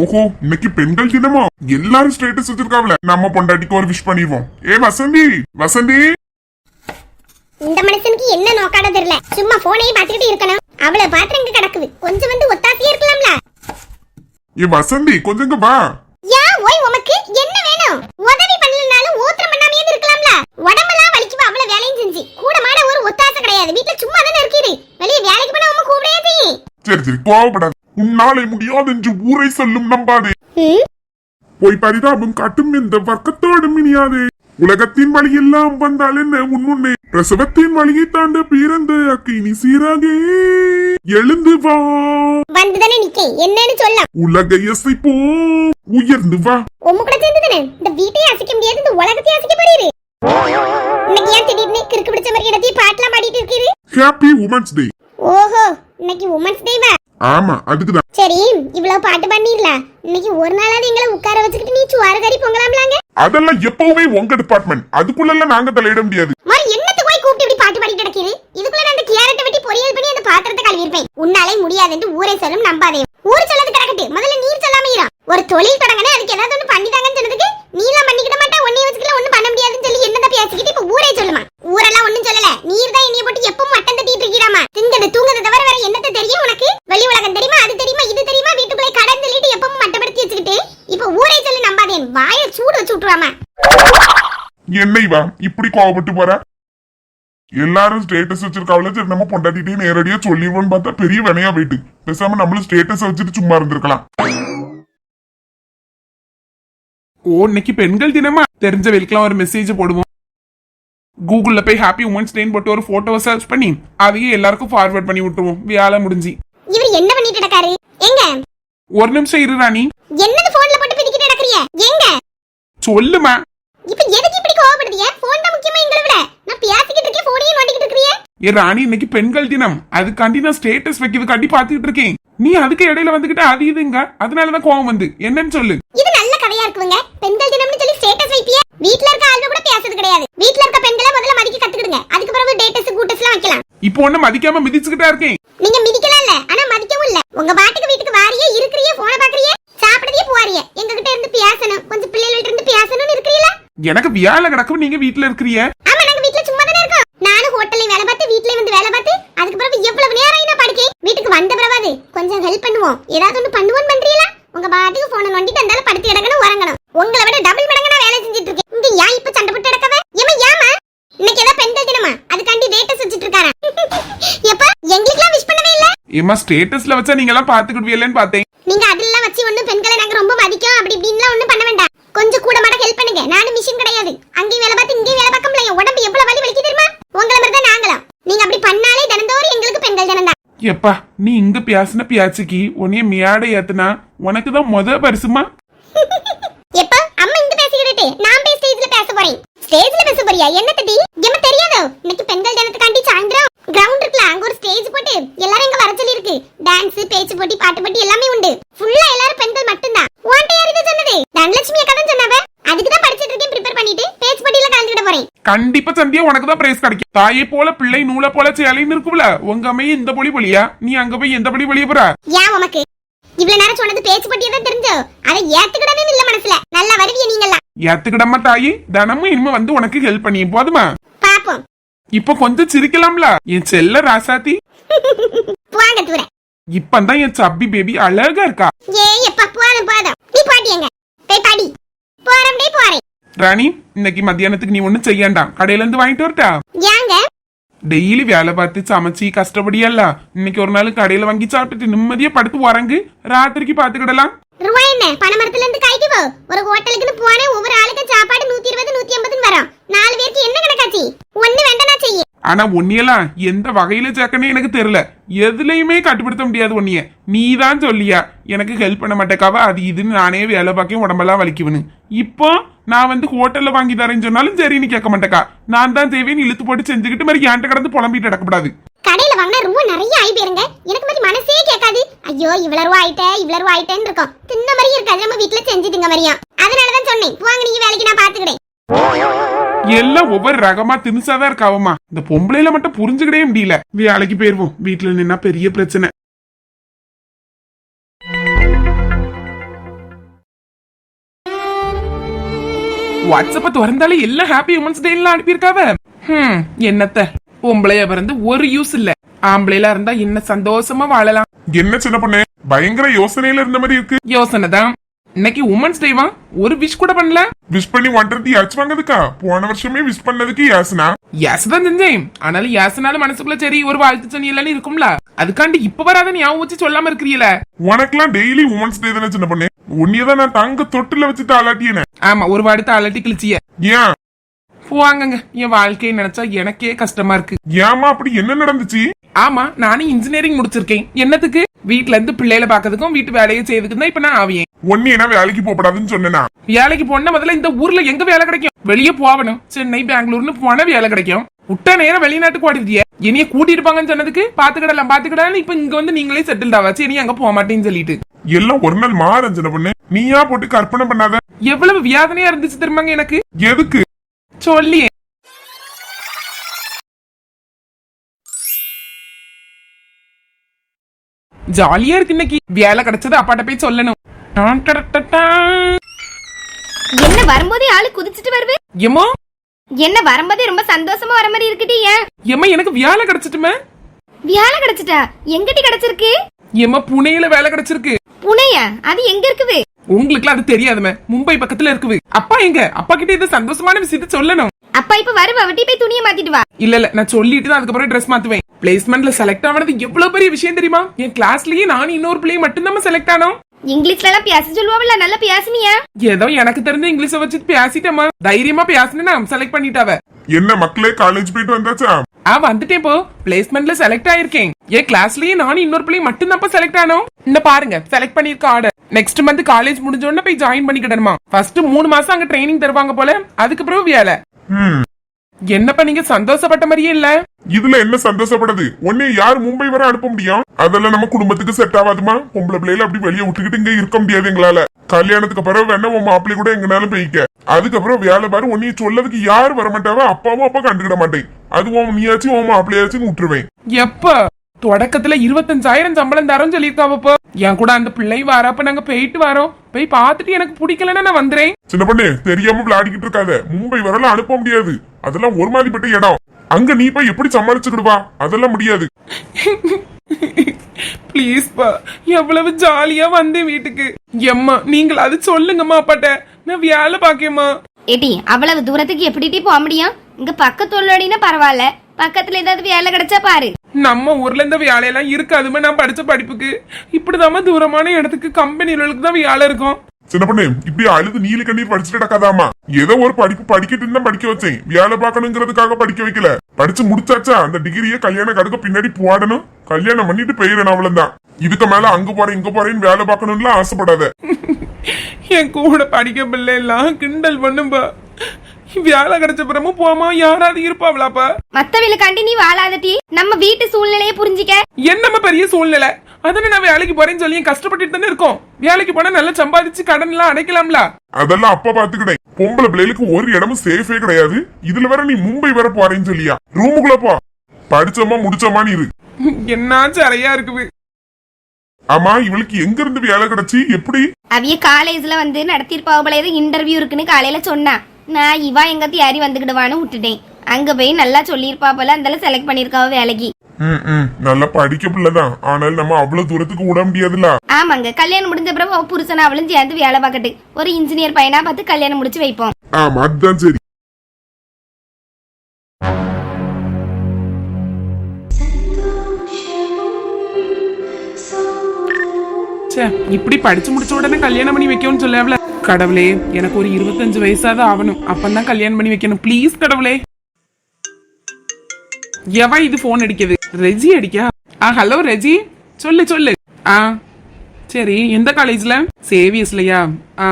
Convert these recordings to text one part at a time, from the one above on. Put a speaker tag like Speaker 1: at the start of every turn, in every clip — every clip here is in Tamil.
Speaker 1: ஓஹோ இன்னைக்கு பெண்கள் தினமா? எல்லாரும் ஸ்டேட்டஸ் வச்சிருக்காவல நம்ம பொண்டாட்டிக்கு ஒரு விஷ் பண்ணிடுவோம். ஏ வசந்தி வசந்தி.
Speaker 2: இந்த மனுஷனுக்கு என்ன நோக்காட தெரியல. சும்மா போனையே பார்த்துக்கிட்டு இருக்கணும். அவளை பாத்திரம் இங்க கிடக்குது. கொஞ்சம் வந்து ஒத்தாசியா இருக்கலாம்ல.
Speaker 1: ஏ வசந்தி கொஞ்சம் இங்க வா.
Speaker 2: யா ஓய் உமக்கு என்ன வேணும்? உதவி பண்ணலனாலும் ஊத்திரம் பண்ணாமையே இருக்கலாம்ல. உடம்பெல்லாம் வலிக்குவா அவ்வளவு வேலையும் செஞ்சு. கூட மாட ஒரு ஒத்தாசை கிடையாது. வீட்டுல சும்மா தானே இருக்கீரு வெளியே வேலைக்கு போனா உம கூப்பிடையே செய்யும்.
Speaker 1: சரி சரி கோவப்படாது. உன்னாலே முடியாது என்று ஊரை சொல்லும் நம்பாதே. போய் பரிதாபம் காட்டும் இந்த வர்க்கத்தோடு மினியாதே உலகத்தின் வழியெல்லாம் வந்தால் என்ன உன் முன்னே? பிரசவத்தின் வழியை தாண்ட பிறந்த அக்கினி சீராகே. எழுந்து வா.
Speaker 2: வந்துதானே நிக்கேன் என்னன்னு சொல்லலாம்.
Speaker 1: உலகை அசைப்போம் உயர்ந்து வா.
Speaker 2: உம்ம கூட சேர்ந்து தானே இந்த வீட்டையே அசைக்க முடியாது இந்த உலகத்தையே அசைக்க போறீரு. இன்னைக்கு ஏன் திடீர்னு கிறுக்கு பிடிச்ச மாதிரி இடத்தையும் பாட்டுலாம் பாடிட்டு இருக்கீரு?
Speaker 1: ஹாப்பி உமன்ஸ் டே
Speaker 2: ஓஹோ இன்னைக்கு உமன்ஸ் டேவா
Speaker 1: ஆமா அதுக்குதான்.
Speaker 2: சரி இவ்வளவு பாட்டு பண்ணிடல. இன்னைக்கு ஒரு நாளாவது எங்களை உட்கார வச்சுக்கிட்டு நீ சுவார கறி பொங்கலாம்லாங்க.
Speaker 1: அதெல்லாம் எப்பவுமே உங்க டிபார்ட்மெண்ட் அதுக்குள்ள நாங்க தலையிட முடியாது.
Speaker 2: மாதிரி என்னத்துக்கு போய் கூப்பிட்டு இப்படி பாட்டு பாடிட்டு கிடக்குது இதுக்குள்ள நான் அந்த கேரட்டை வெட்டி பொரியல் பண்ணி அந்த பாத்திரத்தை கழுவி இருப்பேன் உன்னாலே முடியாதுன்னு ஊரே சொல்லும் நம்பாதே. ஊர் சொல்லது கிடக்கட்டு. முதல்ல நீர் சொல்லாம. ஒரு தொழில் தொடங்கினே அதுக்கு ஏதாவது ஒண்ணு பண்ணிட்டாங்கன்னு சொன்னதுக்கு நீலாம் பண்ணிக்கிட மாட்டா ஒன்னே வச்சுக்கல ஒண்ணும் பண்ண முடியாதுன்னு சொல்லி என்னதான் பேசிக்கிட்டு இப்ப ஊரே சொல்லுமா? ஊரெல்லாம் ஒண்ணும் சொல்லல. நீர் தான் என்னைய போட்டு எப்பவும் மட்டம் தட்டிட்டு இருக்கிறாமா? திங்கது தூங்கது தவிர வேற என்னத்த தெரியும் உனக்கு? வெளி உலகம் தெரியுமா அது தெரியுமா இது தெரியுமா? வீட்டுக்குள்ளே கடன் சொல்லிட்டு எப்பவும் மட்டப்படுத்தி வச்சுக்கிட்டு இப்ப ஊரே சொல்லி நம்பாதேன் வாய சூடு வச்சு விட்டுருவாமா?
Speaker 1: என்னை வா இப்படி கோவப்பட்டு போற? எல்லாரும் ஸ்டேட்டஸ் வச்சிருக்காவல சரி நம்ம பொண்டாட்டிட்டே நேரடியா சொல்லிடுவோம்னு பார்த்தா பெரிய வினையா போயிட்டு பேசாம நம்மளும் ஸ்டேட்டஸ் வச்சுட்டு சும்மா இருந்திருக்கலாம்.
Speaker 3: ஓ இன்னைக்கு பெண்கள் தினமா? தெரிஞ்ச வெல்கலாம் ஒரு மெசேஜ் போடுவோம். கூகுள்ல போய் ஹாப்பி உமன்ஸ் டேன்னு போட்டு ஒரு போட்டோவை சர்ச் பண்ணி அதையே எல்லாருக்கும் ஃபார்வர்ட் பண்ணி விட்டுருவோம். வேலை முடிஞ்சு.
Speaker 2: இவர் என்ன பண்ணிட்டு இருக்காரு எங்க?
Speaker 3: ஒரு நிமிஷம் இரு ராணி.
Speaker 2: என்னது போன்ல போட்டு பிடிக்கிட்டு நடக்கறிய எங்க?
Speaker 3: சொல்லுமா.
Speaker 2: இப்ப எதுக்கு இப்படி கோவப்படுதிய போன் தான் முக்கியமா எங்களை விட? நான் பேசிக்கிட்டு இருக்கேன் போனையே நோண்டிக்கிட்டு இருக்கறிய
Speaker 3: ஏ ராணி இன்னைக்கு பெண்கள் தினம். அதுக்காண்டி நான் ஸ்டேட்டஸ் வைக்கிறதுக்காண்டி பாத்துக்கிட்டு இருக்கேன். நீ அதுக்கு இடையில வந்துகிட்டு அது இதுங்க. அதனாலதான் கோவம் வந்து. என்னன்னு சொல்லு.
Speaker 2: இது நல்ல கதையா இருக்குங்க. பெண்கள் தினம்னு சொல்லி ஸ்டேட்டஸ் வைப்பிய? வீட்ல இருக்க ஆளுங்க கூட பேசுறது கிடையாது. வீட்ல இருக்க பெண்களை முதல்ல மதிக்க கத்துக்கிடுங்க. அதுக்கு பிறகு டேட்டஸ் கூட்டஸ்லாம் வைக்கலாம்.
Speaker 3: இப்போ ஒண்ணு மதிக்காம மிதிச்சுக்கிட்டா இருக்கேன்.
Speaker 2: நீங்க மிதிக்கலாம் இல்ல. ஆனா மதிக்கவும் இல்ல. உங்க பாட்டுக்கு வீட்டுக்கு வாரியே இருக்கிறியே போன பாக்குறியே சாப்பிடுறதே போவாரியே. எங்க கிட்ட இருந்து பேசணும். கொஞ்சம் பிள்ளைகள்ட்ட இருந்து பேசணும்னு இருக்கிறீங்களா?
Speaker 3: எனக்கு வியாழ கிடக்கும். நீங்க வீட்டுல இருக்கிறிய
Speaker 2: ஆமா நாங்க வீட்ல சும்மா தானே இருக்கோம் நானும் ஹோட்டல்ல வேலை பார்த்து வீட்ல வந்து வேலை பார்த்து அதுக்கு பிறகு எவ்வளவு நேரம் நான் படுக்கேன் வீட்டுக்கு வந்த பிறவாது கொஞ்சம் ஹெல்ப் பண்ணுவோம். ஏதாவது ஒண்ணு பண்ணுவோம் பண்றீங்களா? உங்க பாட்டுக்கு போன நோண்டிட்டு அந்தால படுத்து கிடக்கணும் உறங்கணும். உங்களை விட டபுள் மடங்கு நான் வேலை செஞ்சுட்டு இருக்கேன். இங்க ஏன் இப்ப சண்டை போட்டு கிடக்கவே? ஏமா ஏமா இன்னைக்கு ஏதோ பெண்கள் தினமா அதுக்காண்டி டேட்டஸ் வச்சுட்டு இருக்காரா? எப்ப எங்களுக்குலாம் விஷ் பண்ணவே இல்ல?
Speaker 3: ஏமா ஸ்டேட்டஸ்ல வச்சா நீங்க எல்லாம் பாத்துக்கிடுவீங்களேன்னு பார்த்தேன்.
Speaker 2: நீங்க அதெல்லாம் வச்சு ஒண்ணும் பெண்களை நாங்க ரொம்ப மதிக்கும். அப்படி இப்படின்லாம் ஒண்ணும் பண்ண வேண்டாம். கொஞ்சம் கூட மாட ஹெல்ப் பண்ணுங்க. நானும் மிஷின் கிடையாது. அங்கேயும் வேலை பார்த்து இங்கேயும் வேலை பார்க்க முடியல உடம்பு எவ்வளவு வலி வலிக்கு தெரியுமா உங்களை மாதிரி தான் நாங்களும் நீங்க அப்படி பண்ணாலே தினந்தோறும் எங்களுக்கு பெண்கள் தினம் தான்
Speaker 3: எப்பா நீ இங்க பேசின பியாச்சிக்கு உன்னைய மியாட ஏத்துனா உனக்கு தான் முத பரிசுமா?
Speaker 2: எப்ப அம்மா இங்க பேசிக்கிட்டு நான் போய் ஸ்டேஜ்ல பேச போறேன். ஸ்டேஜ்ல பேச போறியா? என்ன தட்டி எம்ம தெரியாதோ? இன்னைக்கு பெண்கள் தினத்துக்காண்டி சாயந்தரம். கிரவுண்ட் இருக்குல்ல அங்க ஒரு ஸ்டேஜ் போட்டு எல்லாரும் இங்க வர சொல்லி இருக்கு டான்ஸ் பேச்சு போட்டி பாட்டு போட்டி எல்லாமே உண்டு. ஃபுல்லா எல்லாரும் பெண்கள் மட்டும்தான். உன்ட்ட யார் சொன்னது? தனலட்சுமி அக்கா தான் சொன்னாவ? அதுக்கு தான் படிச்சிட்டு இருக்கேன் ப்ரிப்பேர் பண்ணிட்டு பேச்சு போட்டியில கலந்துக்கிட போறேன்.
Speaker 3: கண்டிப்பா சந்தியா உனக்கு தான் பிரைஸ் கிடைக்கும். தாயை போல பிள்ளை நூலை போல சேலைன்னு இருக்கும்ல உங்க அம்மையும் இந்த பொலி பொலியா? நீ அங்க போய் எந்த பொலி பொலிய போற?
Speaker 2: ஏன் உமக்கு? இவ்வளவு நேரம் சொன்னது பேச்சு போட்டியே தான் தெரிஞ்சோ? அதை ஏத்துக்கிடவே இல்ல மனசுல. நல்லா வருவிய நீங்கெல்லாம்
Speaker 3: ஏத்துக்கிடமா தாயி. தினமும் இனிமே வந்து உனக்கு ஹெல்ப் பண்ணி போதுமா?
Speaker 2: பாப்போம்.
Speaker 3: இப்ப கொஞ்சம் சிரிக்கலாம்ல என் செல்ல ராசாத்தி.
Speaker 2: வாங்க தூர.
Speaker 3: இப்பதான் என் சப்பி பேபி அழகா இருக்கா?
Speaker 2: ஏ எப்பா போதும் போதும். நீ பாட்டியங்க போய் பாடி. போறேன்
Speaker 3: ராணி இன்னைக்கு மத்தியானத்துக்கு நீ ஒண்ணும் செய்யாண்டாம். கடையில இருந்து வாங்கிட்டு வரட்டா?
Speaker 2: ஏங்க?
Speaker 3: டெய்லி வேலை பார்த்து சமைச்சு கஷ்டப்படியல்ல. இன்னைக்கு ஒரு நாள் கடையில வாங்கி சாப்பிட்டுட்டு நிம்மதியா படுத்து உறங்கு. ராத்திரிக்கு பாத்துக்கிடலாம்
Speaker 2: ரூபாய் என்ன? பணமரத்துல இருந்து காய்க்கு போ. ஒரு ஹோட்டலுக்குன்னு போனே ஒவ்வொரு ஆளுக்கும் சாப்பாடு நூத்தி இருபது நூத்தி ஐம்பதுன்னு வரும். நாலு பேருக்கு என்ன கணக்காச்சு? ஒண்ணு வேண்டாம் செய்ய.
Speaker 3: ஆனா ஒன்னியெல்லாம் எந்த வகையில சேர்க்கனே எனக்கு தெரியல. எதுலையுமே கட்டுப்படுத்த முடியாது ஒன்னிய நீ தான் சொல்லியா எனக்கு ஹெல்ப் பண்ண மாட்டேக்காவ? அது இதுன்னு நானே வேலை பார்க்க உடம்பெல்லாம் வலிக்குவனு இப்போ நான் வந்து ஹோட்டல்ல வாங்கி தரேன்னு சொன்னாலும் சரின்னு கேட்க மாட்டேக்கா. நான் தான் செய்வேன் இழுத்து போட்டு செஞ்சுக்கிட்டு மாதிரி என்கிட்ட கடந்து புலம்பிட்டு நடக்கப்படாது.
Speaker 2: கடையில வாங்கினா ரொம்ப நிறைய ஆகி போயிருங்க. எனக்கு மாதிரி மனசே கேட்காது. ஐயோ இவ்வளவு ரூபா ஆயிட்டே இவ்வளவு ரூபா ஆயிட்டேன்னு இருக்கும். தின்ன மாதிரி இருக்காது. நம்ம வீட்டுல செஞ்சு திங்க அதனாலதான் சொன்னேன். வாங்க நீங்க வேலைக்கு நான் பாத்துக்கிறேன்.
Speaker 3: எல்லாம் ஒவ்வொரு ரகமா திணிச்சாதான் இருக்காவமா இந்த பொம்பளையில மட்டும் புரிஞ்சுக்கிடவே முடியல. வேலைக்கு போயிருவோம். வீட்டுல நின்னா பெரிய பிரச்சனை. வாட்ஸ்அப்ப திறந்தாலே எல்லாம் ஹாப்பி உமன்ஸ் டேலாம் அனுப்பியிருக்காவ? என்னத்த? பொம்பளைய பிறந்து ஒரு யூஸ் இல்ல. ஆம்பளைல இருந்தா என்ன சந்தோஷமா வாழலாம்.
Speaker 1: என்ன சின்ன பொண்ணு? பயங்கர யோசனையில இருந்த மாதிரி இருக்கு.
Speaker 3: யோசனை தான். இன்னைக்கு உமன்ஸ் டேவா ஒரு விஷ் கூட பண்ணல.
Speaker 1: விஷ் பண்ணி ஒன்றரை யாச்சு வாங்கதுக்கா போன வருஷமே விஷ் பண்ணதுக்கு யாசனா
Speaker 3: யாஸ் தான் செஞ்சேன். ஆனாலும் யாசனால மனசுக்குள்ள சரி ஒரு வாழ்த்து சொன்னி எல்லாம் இருக்கும்ல. அதுக்காண்டி இப்ப வராத ஞாபகம் வச்சு சொல்லாம இருக்கிறீல.
Speaker 1: உனக்கெல்லாம் டெய்லி உமன்ஸ் டே தானே சின்ன பொண்ணு? உன்னையதான் நான் தங்க தொட்டில வச்சு தாளாட்டியனே
Speaker 3: ஆமா ஒரு வாடுத்த அலட்டி கிழிச்சிய.
Speaker 1: ஏன்?
Speaker 3: போவாங்கங்க. என் வாழ்க்கையை நினைச்சா எனக்கே கஷ்டமா இருக்கு.
Speaker 1: ஏமா அப்படி என்ன நடந்துச்சு?
Speaker 3: ஆமா நானும் இன்ஜினியரிங் முடிச்சிருக்கேன். என்னத்துக்கு? வீட்ல இருந்து பிள்ளைகளை பாக்கிறதுக்கும் வீட்டு வேலையை செய்யறதுக்கும் தான் இப்ப நான் ஆவியேன்
Speaker 1: ஒன்னு என்ன வேலைக்கு போகப்படாதுன்னு சொன்னேனா?
Speaker 3: வேலைக்கு போனா முதல்ல இந்த ஊர்ல எங்க வேலை கிடைக்கும்? வெளியே போகணும் சென்னை பெங்களூர்னு போனா வேலை கிடைக்கும். விட்ட நேரம் வெளிநாட்டுக்கு ஓடிதிய என்னைய கூட்டிட்டு போங்கன்னு சொன்னதுக்கு பாத்துக்கிடலாம் பாத்துக்கிடலாம் இப்ப இங்க வந்து நீங்களே செட்டில் ஆவாச்சு. இனி அங்க போக மாட்டேன்னு சொல்லிட்டு.
Speaker 1: எல்லாம் ஒரு நாள் மாறும் சின்ன பொண்ணு. நீயா போட்டு கற்பனை பண்ணாத?
Speaker 3: எவ்வளவு வியாதனையா இருந்துச்சு தெரியுமாங்க எனக்கு?
Speaker 1: எதுக்கு?
Speaker 3: சொல்லி ஜாலியா இருக்கு இன்னைக்கு வேலை கிடைச்சது அப்பாட்ட போய் சொல்லணும்.
Speaker 2: என்ன வரும்போதே ஆளு குதிச்சிட்டு வருவே
Speaker 3: எம்மா
Speaker 2: என்ன வரும்போதே ரொம்ப சந்தோஷமா வர மாதிரி இருக்குடி ஏன்
Speaker 3: எம்மா எனக்கு வேலை கிடைச்சிட்டுமே
Speaker 2: வேலை கிடைச்சிட்டா எங்கடி கிடைச்சிருக்கு
Speaker 3: எம்மா புனேல வேலை கிடைச்சிருக்கு
Speaker 2: புனையா அது எங்க இருக்குது
Speaker 3: உங்களுக்கு அது தெரியாதுமே. மும்பை பக்கத்துல இருக்குது. அப்பா எங்க? அப்பா கிட்ட இது சந்தோஷமான விஷயத்த சொல்லணும்.
Speaker 2: அப்பா இப்ப வருவா? வட்டி போய் துணியை மாத்திட்டு வா.
Speaker 3: இல்ல இல்ல நான் சொல்லிட்டு தான் அதுக்கப்புறம் ட்ரெஸ் மாத்துவேன். பிளேஸ்மெண்ட்ல செலக்ட் ஆனது எவ்வளவு பெரிய விஷயம் தெரியுமா? என் கிளாஸ்லயே நானும் இன்னொரு பிள்ளையும் மட்டும் தான் செலக்ட் ஆனோம்.
Speaker 2: இங்கிலீஷ்ல எல்லாம் பேச சொல்லுவாவில்ல நல்லா பேசுனியா.
Speaker 3: ஏதோ எனக்கு தெரிஞ்ச இங்கிலீஷ வச்சு பேசிட்டேமா தைரியமா பேசினேன்னா செலக்ட் பண்ணிட்டாவ
Speaker 1: என்ன மக்களே காலேஜ் போயிட்டு வந்தாச்சா?
Speaker 3: ஆ வந்துட்டேன் போ. பிளேஸ்மெண்ட்ல செலக்ட் ஆயிருக்கேன். என் கிளாஸ்லயே நானும் இன்னொரு பிள்ளையும் மட்டும் தான் செலக்ட் ஆனோம். இந்த பாருங்க செலக்ட் பண்ணிருக்க ஆர்டர் நெக்ஸ்ட் மந்த் காலேஜ் முடிஞ்ச உடனே போய் ஜாயின் பண்ணிக்கிடணுமா. ஃபர்ஸ்ட் மூணு மாசம் அங்க ட்ரைனிங் தருவாங்க போல. அதுக்கப்புறம் வேலை.
Speaker 1: ம்
Speaker 3: என்னப்பா நீங்க சந்தோஷப்பட்ட மாதிரியே இல்ல?
Speaker 1: இதுல என்ன சந்தோஷப்படுது? உன்னை யார் மும்பை வர அனுப்ப முடியும்? அதெல்லாம் நம்ம குடும்பத்துக்கு செட் ஆகாதுமா? பொம்பளை பிள்ளைல அப்படி வெளியே விட்டுக்கிட்டு இங்க இருக்க முடியாது எங்களால. கல்யாணத்துக்கு பிறகு வேணா உன் மாப்பிள்ளை கூட எங்கனாலும் போய்க்க. அதுக்கப்புறம் வேலை பாரு உன்னைய சொல்லதுக்கு யார் வர மாட்டாவா அப்பாவும் அப்பா கண்டுக்கிட மாட்டேன். அதுவும் நீயாச்சும் உன் மாப்பிள்ளையாச்சும் விட்டுருவேன்.
Speaker 3: எப்ப? தொடக்கத்துல இருபத்தஞ்சாயிரம் சம்பளம் தரோம் சொல்லியிருக்காவப்போ என் கூட அந்த பிள்ளை வரப்ப நாங்க போயிட்டு வரோம். போய் பார்த்துட்டு எனக்கு பிடிக்கலன்னா நான் வந்துறேன்.
Speaker 1: சின்ன பொண்ணு தெரியாம விளையாடிக்கிட்டு இருக்காத. மும்பை வரலாம் அனுப்ப முடியாது. அதெல்லாம் ஒரு மாதிரிப்பட்ட இடம். அங்க நீ போய் எப்படி சமாளிச்சுக்கிடுவா? அதெல்லாம் முடியாது.
Speaker 3: ப்ளீஸ் பா எவ்வளவு ஜாலியா வந்தேன் வீட்டுக்கு. எம்மா நீங்கள் அது சொல்லுங்கம்மா அப்பாட்ட. நான் வேலை பாக்கேம்மா.
Speaker 2: ஏடி அவ்வளவு தூரத்துக்கு எப்படி போக முடியும்? இங்க பக்கத்து உள்ளோடினா பரவாயில்ல. பக்கத்துல ஏதாவது வேலை கிடைச்சா பாரு.
Speaker 3: நம்ம ஊர்ல இந்த வேலையெல்லாம் இருக்காதுமே நான் படிச்ச படிப்புக்கு. இப்படிதாம்மா தூரமான இடத்துக்கு கம்பெனிகளுக்கு தான் வேலை இருக்கும்.
Speaker 1: சின்ன பொண்ணு இப்படி அழுது நீலி கண்ணீர் படிச்சுட்டு கிடக்காதாமா ஏதோ ஒரு படிப்பு படிக்கட்டுன்னு தான் படிக்க வச்சேன். வேலை பார்க்கணுங்கிறதுக்காக படிக்க வைக்கல. படிச்சு முடிச்சாச்சா? அந்த டிகிரியை கல்யாணம் கடுக்க பின்னாடி போடணும். கல்யாணம் பண்ணிட்டு போயிடணும் அவ்வளவுதான். இதுக்கு மேல அங்க போறேன் இங்க போறேன்னு வேலை பார்க்கணும்லாம் ஆசைப்படாத.
Speaker 3: என் கூட படிக்க பிள்ளை எல்லாம் கிண்டல் பண்ணும்பா. வேலை கிடைச்ச பிறமும் போமா யாராவது இருப்பாவளாப்பா.
Speaker 2: மத்தவங்களுக்காண்டி நீ வாழாதட்டி நம்ம வீட்டு சூழ்நிலையை புரிஞ்சிக்க.
Speaker 3: என்னம்மா பெரிய சூழ்நிலை? அதானே நான் வேலைக்கு போறேன்னு சொல்லி கஷ்டப்பட்டுட்டு தானே இருக்கோம். வேலைக்கு போனா நல்லா சம்பாதிச்சு கடன் எல்லாம் அடைக்கலாம்ல?
Speaker 1: அதெல்லாம் அப்பா பாத்துக்கிட்டேன் பொம்பளை பிள்ளைகளுக்கு ஒரு இடமும் சேஃபே கிடையாது. இதுல வேற நீ மும்பை வர போறேன்னு சொல்லியா. ரூமுக்குள்ள போ. படிச்சோமா முடிச்சோமான்னு இரு.
Speaker 3: என்ன சரியா இருக்குது.
Speaker 1: ஆமா இவளுக்கு எங்க இருந்து வேலை கிடைச்சி? எப்படி?
Speaker 2: அவிய காலேஜ்ல வந்து நடத்திருப்பாவ போல ஏதோ இன்டர்வியூ இருக்குன்னு காலையில சொன்னா. நான் இவா எங்கத்தி யாரி வந்துக்கிடுவான்னு விட்டுட்டேன். அங்க போய் நல்லா சொல்லியிருப்பா போல அந்த செலக்ட் பண்ணிருக்காவ வேலைக்கு.
Speaker 1: ம், ம், நல்லா படிக்க பிள்ளைதான். ஆனால் நம்ம அவ்வளவு தூரத்துக்கு விட முடியாதுல்ல?
Speaker 2: ஆமாங்க. கல்யாணம் முடிஞ்ச பிறகு அவ புருஷன் அவளும் சேர்ந்து வேலை பார்க்கட்டு. ஒரு இன்ஜினியர் பையனா பார்த்து கல்யாணம் முடிச்சு வைப்போம்.
Speaker 1: ஆமா அதுதான் சரி.
Speaker 3: ச்சே இப்படி படிச்சு முடிச்ச உடனே கல்யாணம் பண்ணி வைக்கணும்னு சொல்லல கடவுளே எனக்கு ஒரு இருபத்தஞ்சு வயசாவது ஆகணும். அப்பதான் கல்யாணம் பண்ணி வைக்கணும். ப்ளீஸ் கடவுளே. எவ இது போன் அடிக்குது? ரெஜி அடிக்கா? ஆ ஹலோ ரெஜி. சொல்லு சொல்லு. ஆ சரி எந்த காலேஜ்ல சேவியஸ்லயா ஆ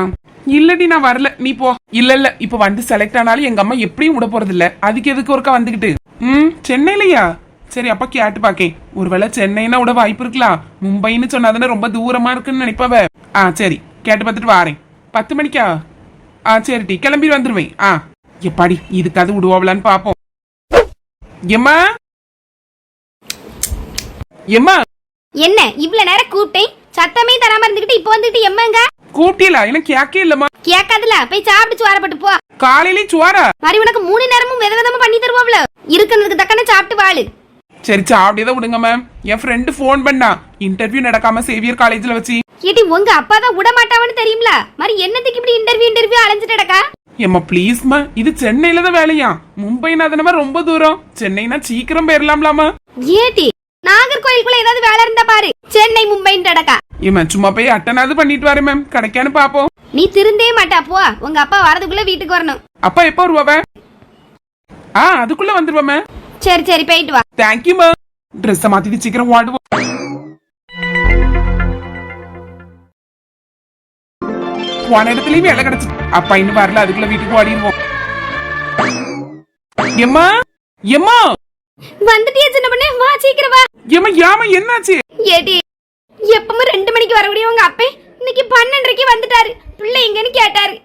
Speaker 3: இல்லடி நான் வரல. நீ போ. இல்ல இல்ல இப்ப வந்து செலக்ட் ஆனாலும் எங்க அம்மா எப்படியும் விட போறது இல்ல. அதுக்கு எதுக்கு ஒருக்கா வந்துகிட்டு? ம் சென்னையிலயா? சரி அப்பா கேட்டு பாக்கேன் ஒருவேளை சென்னைனா விட வாய்ப்பு இருக்கலாம் மும்பைன்னு சொன்னாதானே ரொம்ப தூரமா இருக்குன்னு நினைப்பவ. ஆ சரி கேட்டு பார்த்துட்டு வாரேன். பத்து மணிக்கா? ஆ சரி டி. கிளம்பி வந்துருவேன். ஆ எப்பாடி இதுக்காவது விடுவாங்களான்னு பாப்போம். எம்மா? எம்மா?
Speaker 2: என்ன இவ்வளவு நேரம் கூப்பிட்டேன்? சத்தமே தராம இருந்துகிட்டு இப்போ வந்துட்டு எம்மங்க?
Speaker 3: கூட்டியல? எனக்கு கேக்கே இல்லம்மா.
Speaker 4: கேட்காதுல போய் சாப்பிட்டு சோறப்பட்டு போ.
Speaker 3: காலையிலயும் சுவாரா?
Speaker 4: மாதிரி உனக்கு மூணு நேரமும் வித விதமா பண்ணி தருவாப்ல இருக்கிறதுக்கு தக்கன சாப்பிட்டு வாழு.
Speaker 3: சரி சாப்பிட்டே விடுங்க மேம் என் ஃப்ரெண்டு ஃபோன் பண்ணா. இன்டர்வியூ நடக்காம சேவியர் காலேஜ்ல வச்சு.
Speaker 4: ஏட்டி உங்க அப்பா தான் விட மாட்டாவன்னு தெரியும்ல? மாதிரி என்னத்துக்கு இப்படி இன்டர்வியூ இன்டர்வியூ அலைஞ்சிட்டு கிடக்கா?
Speaker 3: ஏம்மா ப்ளீஸ்மா இது சென்னையில தான் வேலையா? மும்பைனா தானே ரொம்ப தூரம். சென்னைனா சீக்கிரம் போயிடலாம்லாமா
Speaker 4: ஏட்டி நாகர்கோயிலுக்குள்ள ஏதாவது வேலை இருந்தா பாரு. சென்னை மும்பைன்னு கிடக்கா
Speaker 3: ஏம்மா சும்மா போய் அட்டனாவது பண்ணிட்டு வரேன் மேம். கிடைக்கான்னு பாப்போம்.
Speaker 4: நீ திருந்தே மாட்டா போ. உங்க அப்பா வரதுக்குள்ள வீட்டுக்கு வரணும்.
Speaker 3: அப்பா எப்போ வருவாவ? ஆ அதுக்குள்ள வந்துருவா மேம்
Speaker 4: சரி சரி போயிட்டு வா.
Speaker 3: தேங்க்யூ மேம் ட்ரெஸ்ஸை மாத்திட்டு சீக்கிரம் ஓடுவோம். போன இடத்துலயும் வேலை கிடைச்சு. அப்பா இன்னும் வரல. அதுக்குள்ள வீட்டுக்கு ஓடிடுவோம். எம்மா? எம்மா?
Speaker 4: வந்துட்டியா சின்ன பண்ணே? வா சீக்கிரம் வா.
Speaker 3: எம்மா ஏமா என்னாச்சு?
Speaker 4: ஏடி எப்பவும் ரெண்டு மணிக்கு வரக்கூடிய உங்க அப்பே இன்னைக்கு பன்னெண்டரைக்கு வந்துட்டாரு. பிள்ளை எங்கன்னு கேட்டாரு.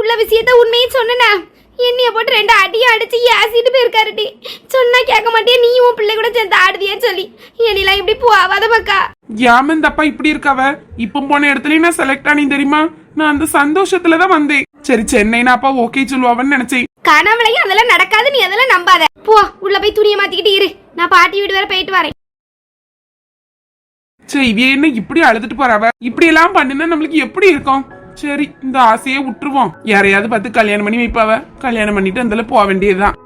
Speaker 4: உள்ள விஷயத்த உண்மையை சொன்னா என்னைய போட்டு ரெண்டு அடியும் அடிச்சு ஏசிட்டு போயிருக்காருடி சொன்னா கேட்க மாட்டியா? நீ உன் பிள்ளை கூட சேர்ந்து ஆடுதியே சொல்லி. என்னெல்லாம் இப்படி போவாத மக்கா?
Speaker 3: ஏமா இந்த அப்பா இப்படி இருக்காவ? இப்ப போன இடத்துலயும் நான் செலக்ட் ஆனேன் தெரியுமா? நான் அந்த சந்தோஷத்துல தான் வந்தேன். சரி சென்னைனா அப்பா ஓகே சொல்லுவாவன்னு நினைச்சேன்.
Speaker 4: கனவுலையும் அதெல்லாம் நடக்காது நீ அதெல்லாம் நம்பாத. போ உள்ள போய் துணியை மாத்திக்கிட்டு இரு. நான் பாட்டி வீடு வரை போயிட்டு வரேன்.
Speaker 3: சரி இவ என்ன இப்படி அழுதுட்டு போறாவ இப்படி எல்லாம் பண்ணுனா நம்மளுக்கு எப்படி இருக்கும்? சரி இந்த ஆசையை விட்டுருவோம். யாரையாவது பார்த்து கல்யாணம் பண்ணி வைப்பாவ? கல்யாணம் பண்ணிட்டு அந்த போக வேண்டியதுதான்.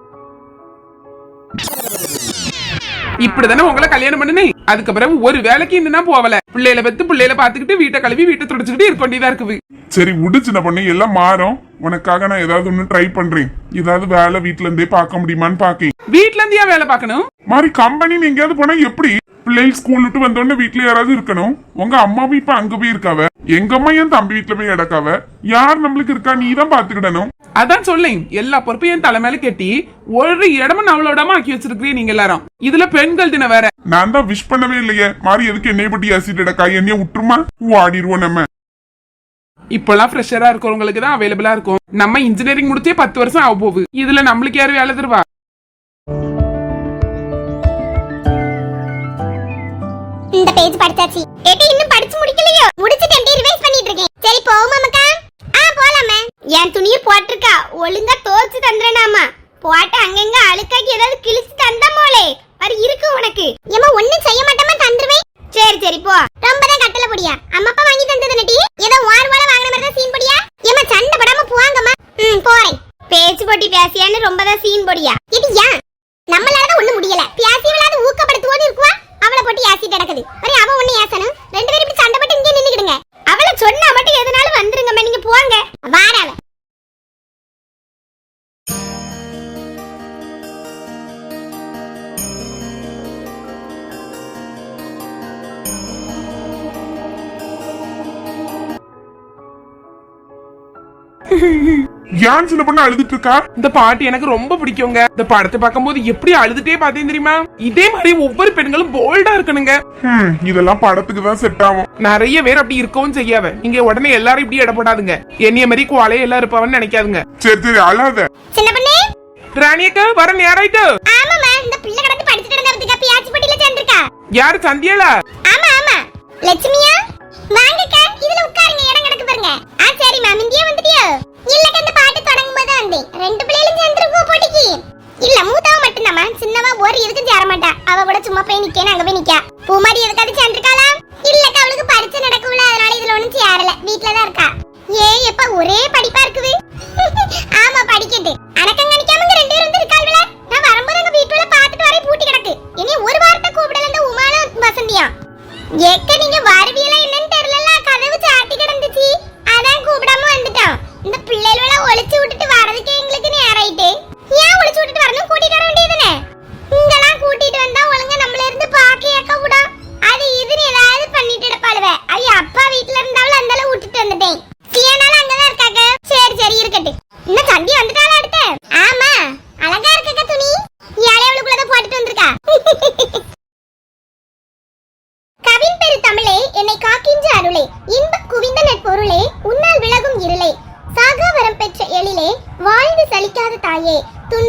Speaker 3: இப்படிதானே உங்களை கல்யாணம் பண்ணுனேன் அதுக்கப்புறம் ஒரு வேலைக்கு இன்னும் போவல. பிள்ளையில பத்து பிள்ளையில பாத்துக்கிட்டு வீட்டை கழுவி வீட்டை தொடச்சுக்கிட்டு இருக்க வேண்டியதா இருக்குது.
Speaker 1: சரி விடு சின்ன பொண்ணு எல்லாம் மாறும். உனக்காக நான் ஏதாவது ஒண்ணு ட்ரை பண்றேன். ஏதாவது வேலை வீட்ல இருந்தே பார்க்க முடியுமான்னு பாக்கேன்
Speaker 3: வீட்ல இருந்து ஏன் வேலை பார்க்கணும்?
Speaker 1: மாதிரி கம்பெனி எங்கேயாவது போனா எப்படி? பிள்ளைகள் ஸ்கூல் விட்டு வந்தோடனே வீட்ல யாராவது இருக்கணும்? உங்க அம்மாவும் இப்ப அங்க போய் இருக்காவ? எங்க அம்மா என் தம்பி வீட்ல போய் கிடக்காவ? யார் நம்மளுக்கு இருக்கா? நீ தான் பாத்துக்கிடணும்
Speaker 3: அதான் சொல்லேன். எல்லா பொறுப்பையும் என் தலை மேல கட்டி ஒரு இடமும் விடாம ஆக்கி வச்சிருக்கீங்க நீங்க எல்லாரும். இதுல பெண்கள் தினம் வேற.
Speaker 1: நான் தான் விஷ் பண்ணவே இல்லையே. மாறி எதுக்கு என்னைய பட்டி ஆசிட் இடக்கா என்னைய விட்டுருமா வாடிடுவோம் நம்ம.
Speaker 3: இப்பெல்லாம் ஃப்ரெஷரா இருக்கிறவங்களுக்கு தான் அவைலபிளா இருக்கும். நம்ம இன்ஜினியரிங் முடிச்சே பத்து வருஷம் ஆக போகுது. இதுல நம்மளுக்கு யாரு வேலை தருவா?
Speaker 2: இந்த பேஜ் படிச்சாச்சு. ஏட்டி இன்னும் படிச்சு முடிக்கலையோ? முடிச்சிட்டு எப்படி ரிவைஸ் பண்ணிட்டு இருக்கேன். சரி போவோமா மக்கா? ஆ போலாமே. என் துணியை போட்டிருக்கா. ஒழுங்கா தோச்சு தந்துறேனாமா. போட்டு அங்கங்க அழுக்காக்கி ஏதாவது கிழிச்சு ஏன் சின்ன
Speaker 1: பொண்ணு அழுதுட்டு இருக்கா?
Speaker 3: இந்த பாட்டு எனக்கு ரொம்ப பிடிக்குங்க. இந்த படத்தை பார்க்கும்போது எப்படி அழுதுட்டே பார்த்தேன் தெரியுமா? இதே மாதிரி ஒவ்வொரு பெண்களும் போல்டா இருக்கணுங்க.
Speaker 1: ஹம், இதெல்லாம் படத்துக்கு தான் செட் ஆகும்.
Speaker 3: நிறைய பேர் அப்படி இருக்கவும் செய்யாவ நீங்க உடனே எல்லாரும் இப்படி இடப்படாதுங்க. என்னைய மாதிரி குவாலையே எல்லாம் இருப்பவன்னு நினைக்காதுங்க.
Speaker 1: சரி சரி அழாத.
Speaker 2: சின்ன பொண்ணு?
Speaker 3: ராணியக்கா வர நேராயிட்டு
Speaker 2: ஆமாமா இந்த பிள்ளை கடந்து படிச்சுட்டு இருந்ததுக்கு பியாச்சி போட்டியில சேர்ந்திருக்கா?
Speaker 3: யாரு சந்தியாளா?
Speaker 2: ஆமா ஆமா. லட்சுமியா? வாங்கக்கா இதுல உட்காருங்க. இடம் கிடக்கு பாருங்க. ஆ சரி மேம் இந்தியா வந்துட்டியோ? இல்லக்கா இந்த பாட்டு தொடங்கும் போது வந்தேன் ரெண்டு பிள்ளைகளும் சேர்ந்துருக்கோ போட்டிக்கு. இல்ல மூத்தவ மட்டும்தாம்மா. சின்னவ ஒரு எதுக்கும் சேர மாட்டா. அவ கூட சும்மா போய் நிக்கேன்னு அங்க போய் நிக்கா. பூமாரி எதுக்காவது சேர்ந்திருக்காளா? இல்லக்கா அவளுக்கு பரிச்சை நடக்கல அதனால இதுல ஒண்ணும் சேரல. இருக்கா. ஏ எப்ப ஒரே படிப்பா இருக்குது. ஆமா கணிக்காம ரெண்டு பேரும் வந்து நான் வரும்போது அங்க வீட்டுல பாத்துட்டு வரை பூட்டி கிடக்கு. இனி ஒரு வாரத்தை கூப்பிடல இந்த வசந்தியா எக்க நீங்க வருவீங்களா பிள்ளைகள ஒளிச்சு விட்டுட்டு வரதுக்கு எங்களுக்கு நேரம் ஏன் ஒளிச்சு விட்டுட்டு வரணும்? கூட்டிட்டு வர வேண்டியதுதானே? இங்கெல்லாம் கூட்டிட்டு வந்தா ஒழுங்கா நம்மள இருந்து பாக்க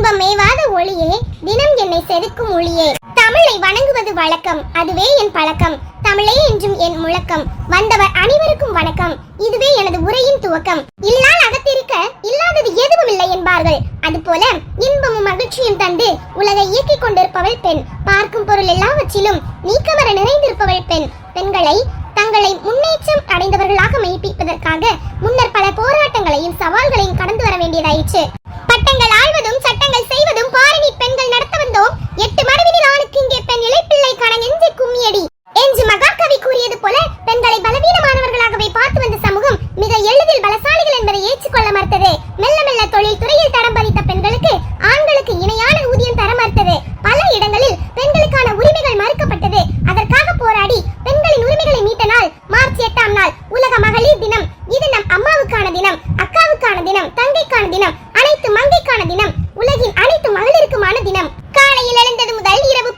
Speaker 2: துன்பமேவாத ஒளியே தினம் என்னை செதுக்கும் ஒளியே. தமிழை வணங்குவது வழக்கம் அதுவே என் பழக்கம். தமிழே என்றும் என் முழக்கம். வந்தவர் அனைவருக்கும் வணக்கம். இதுவே எனது உரையின் துவக்கம். இல்லால் அகத்திருக்க இல்லாதது எதுவும் இல்லை என்பார்கள். அதுபோல இன்பமும் மகிழ்ச்சியும் தந்து உலகை இயக்கிக் கொண்டிருப்பவள் பெண். பார்க்கும் பொருள் எல்லாவற்றிலும் நீக்கமர நிறைந்திருப்பவள் பெண். பெண்களை தங்களை முன்னேற்றம் அடைந்தவர்களாக மெய்ப்பிப்பதற்காக முன்னர் பல போராட்டங்களையும் சவால்களையும் கடந்து வர வேண்டியதாயிற்று. தினம் தங்கைக்கான தினம் அனைத்து மங்கைக்கான தினம் உலகின் அனைத்து மகளிருக்குமான தினம். காலையில் எழுந்தது முதல் இரவு